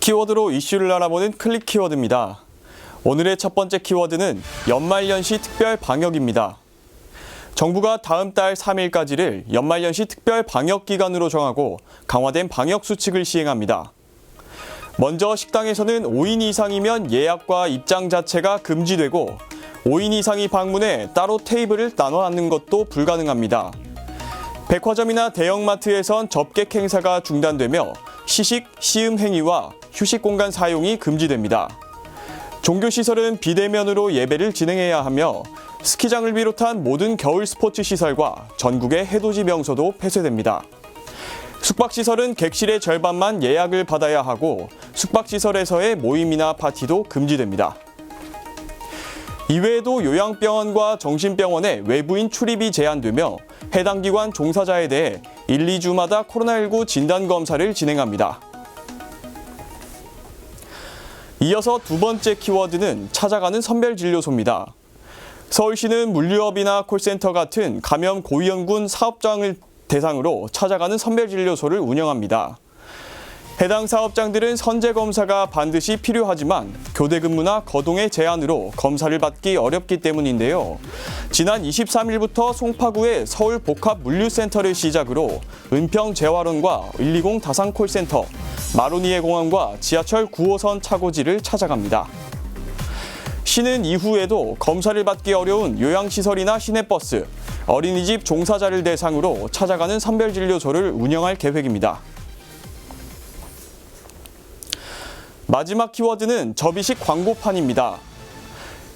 키워드로 이슈를 알아보는 클릭 키워드입니다. 오늘의 첫 번째 키워드는 연말연시 특별 방역입니다. 정부가 다음 달 3일까지를 연말연시 특별 방역 기간으로 정하고 강화된 방역 수칙을 시행합니다. 먼저 식당에서는 5인 이상이면 예약과 입장 자체가 금지되고 5인 이상이 방문해 따로 테이블을 나눠 앉는 것도 불가능합니다. 백화점이나 대형마트에선 접객 행사가 중단되며 시식, 시음 행위와 휴식 공간 사용이 금지됩니다. 종교시설은 비대면으로 예배를 진행해야 하며 스키장을 비롯한 모든 겨울 스포츠 시설과 전국의 해돋이 명소도 폐쇄됩니다. 숙박시설은 객실의 절반만 예약을 받아야 하고 숙박시설에서의 모임이나 파티도 금지됩니다. 이외에도 요양병원과 정신병원에 외부인 출입이 제한되며 해당 기관 종사자에 대해 1, 2주마다 코로나19 진단검사를 진행합니다. 이어서 두 번째 키워드는 찾아가는 선별진료소입니다. 서울시는 물류업이나 콜센터 같은 감염 고위험군 사업장을 대상으로 찾아가는 선별진료소를 운영합니다. 해당 사업장들은 선제 검사가 반드시 필요하지만 교대 근무나 거동의 제한으로 검사를 받기 어렵기 때문인데요. 지난 23일부터 송파구의 서울 복합 물류센터를 시작으로 은평 재활원과 120 다산 콜센터, 마로니에 공항과 지하철 9호선 차고지를 찾아갑니다. 시는 이후에도 검사를 받기 어려운 요양시설이나 시내버스, 어린이집 종사자를 대상으로 찾아가는 선별진료소를 운영할 계획입니다. 마지막 키워드는 접이식 광고판입니다.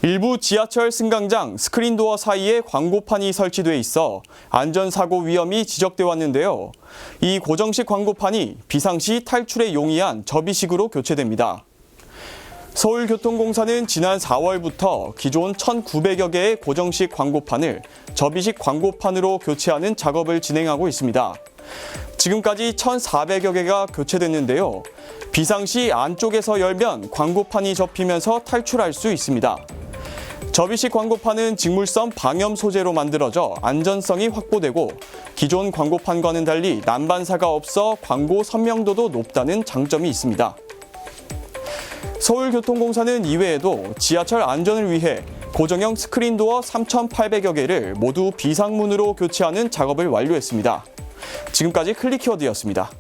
일부 지하철 승강장 스크린도어 사이에 광고판이 설치돼 있어 안전사고 위험이 지적돼 왔는데요. 이 고정식 광고판이 비상시 탈출에 용이한 접이식으로 교체됩니다. 서울교통공사는 지난 4월부터 기존 1,900여 개의 고정식 광고판을 접이식 광고판으로 교체하는 작업을 진행하고 있습니다. 지금까지 1,400여 개가 교체됐는데요. 비상시 안쪽에서 열면 광고판이 접히면서 탈출할 수 있습니다. 접이식 광고판은 직물성 방염 소재로 만들어져 안전성이 확보되고 기존 광고판과는 달리 난반사가 없어 광고 선명도도 높다는 장점이 있습니다. 서울교통공사는 이외에도 지하철 안전을 위해 고정형 스크린도어 3,800여 개를 모두 비상문으로 교체하는 작업을 완료했습니다. 지금까지 클릭키워드였습니다.